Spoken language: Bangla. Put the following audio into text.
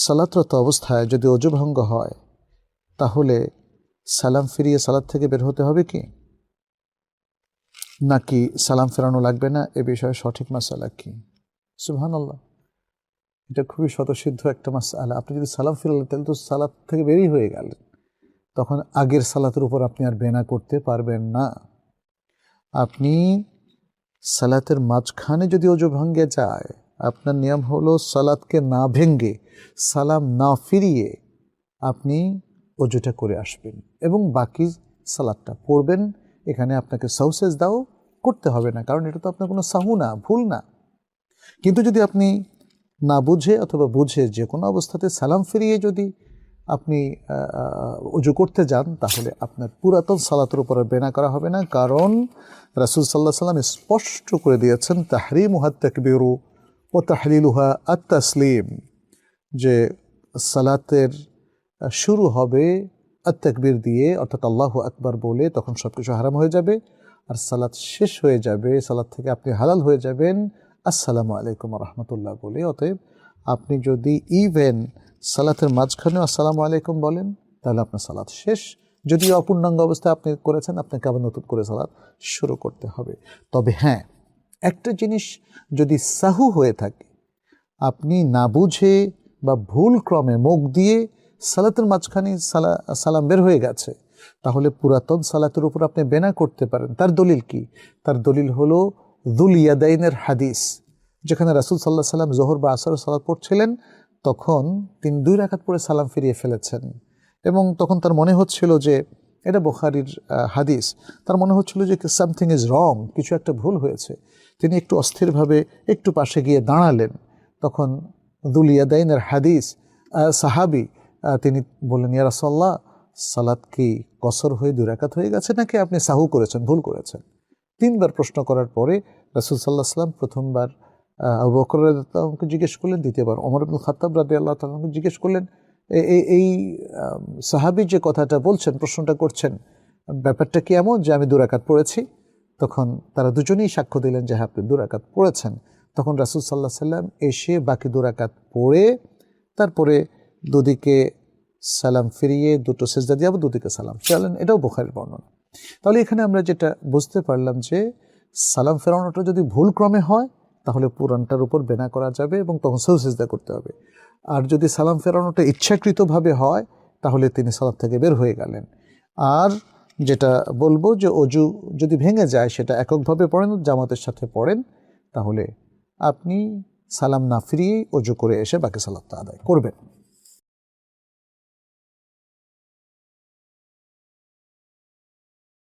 সালাতরত অবস্থায় যদি অজুভঙ্গ হয়, তাহলে সালাম ফিরিয়ে সালাদ থেকে বের হতে হবে কি? নাকি সালাম ফেরানো লাগবে না? এ বিষয়ে সঠিক মাসালা কি? সুবহান আল্লাহ এটা খুবই স্বতঃসিদ্ধ একটা মাসালা। আপনি যদি সালাম ফিরালেন, তাহলে তো সালাদ থেকে বেরই হয়ে গেলেন। তখন আগের সালাতের উপর আপনি আর বেনা করতে পারবেন না। আপনি সালাতের মাঝখানে যদি অজু ভঙ্গে যায় আপনার নিয়ম হলো সালাদকে না ভেঙ্গে, সালাম না ফিরিয়ে আপনি অজুটা করে আসবেন এবং বাকি সালাদটা পড়বেন। এখানে আপনাকে সাউসেস দাও, করতে হবে না, কারণ এটা তো আপনার কোনো সাহু না, ভুল না। কিন্তু যদি আপনি না বুঝে অথবা বুঝে যে কোনো অবস্থাতে সালাম ফিরিয়ে যদি আপনি উজু করতে যান, তাহলে আপনার পুরাতন সালাতের উপরে বেনা করা হবে না। কারণ রাসুল সাল্লাহ সাল্লাম স্পষ্ট করে দিয়েছেন তাহরি মুহাত্তাক বেরু ও তাহলিলুহা আত যে সালাতের শুরু হবে আত্মাকবির দিয়ে, অর্থাৎ আল্লাহ আকবার বলে তখন সব কিছু হারাম হয়ে যাবে আর সালাত শেষ হয়ে যাবে। সালাদ থেকে আপনি হালাল হয়ে যাবেন। আসসালামু আলাইকুম রহমতুল্লাহ বলে। অতএব আপনি যদি ইভেন সালাতের মাঝখানেও আসসালামু আলাইকুম বলেন, তাহলে আপনার সালাত শেষ। যদি অপূর্ণাঙ্গ অবস্থায় আপনি করেছেন, আপনাকে আবার নতুন করে সালাত শুরু করতে হবে। তবে হ্যাঁ একটা জিনিস যদি সাহু হয়ে থাকে, আপনি না বুঝে বা ভুল ক্রমে মুখ দিয়ে সালাতের মাঝখানে সালা, সালাম বের হয়ে গেছে, তাহলে পুরাতন সালাতের উপর আপনি বেনা করতে পারেন। তার দলিল কি? তার দলিল হলো দুল ইয়াদাইনের হাদিস, যেখানে রাসুল সাল্লাহ সাল্লাম জোহর বা আসর সালাত পড়ছিলেন, তখন তিনি দুই রাখাত পরে সালাম ফিরিয়ে ফেলেছেন। এবং তখন তার মনে হচ্ছিল যে, এটা বোখারির হাদিস, তার মনে হচ্ছিল যে সামথিং ইজ রং কিছু একটা ভুল হয়েছে। তিনি একটু অস্থিরভাবে একটু পাশে গিয়ে দাঁড়ালেন। তখন দুলিয়াদাইনের হাদিস সাহাবি তিনি বললেন, ইয়া রাসাল্লাহ সালাদ কি কসর হয়ে দুরাকাত হয়ে গেছে নাকি আপনি সাহু করেছেন, ভুল করেছেন? তিনবার প্রশ্ন করার পরে রাসুল সাল্লাহ সাল্লাম প্রথমবার আবু বকর জিজ্ঞেস করলেন, দ্বিতীয়বার ওমর আব্দুল খাত্তাব রাদি আল্লাহ তালাকে জিজ্ঞেস করলেন এই সাহাবি যে কথাটা বলছেন, প্রশ্নটা করছেন, ব্যাপারটা কি এমন যে আমি দুরাকাত পড়েছি? তখন তারা দুজনেই সাক্ষ্য দিলেন যে হ্যাঁ আপনি দুরাকাত পড়েছেন। তখন রাসুল সাল্লাহ সাল্লাম এসে বাকি দুরাকাত পড়ে, তারপরে দুদিকে সালাম ফিরিয়ে, দুটো সেজদা দিয়ে আবার দুদিকে সালাম ফেরালেন। এটাও বোখারের বর্ণনা। তাহলে এখানে আমরা যেটা বুঝতে পারলাম যে সালাম ফেরানোটা যদি ভুল ক্রমে হয়, তাহলে পুরানটার উপর বেনা করা যাবে এবং তখন সেও সেজদা করতে হবে। আর যদি সালাম ফেরানোটা ইচ্ছাকৃতভাবে হয়, তাহলে তিনি সালাম থেকে বের হয়ে গেলেন। আর যেটা বলব যে অজু যদি ভেঙে যায়, সেটা এককভাবে পড়েন, জামাতের সাথে পড়েন, তাহলে আপনি সালাম না ফিরিয়েই অজু করে এসে বাকি সালাদটা আদায় করবেন।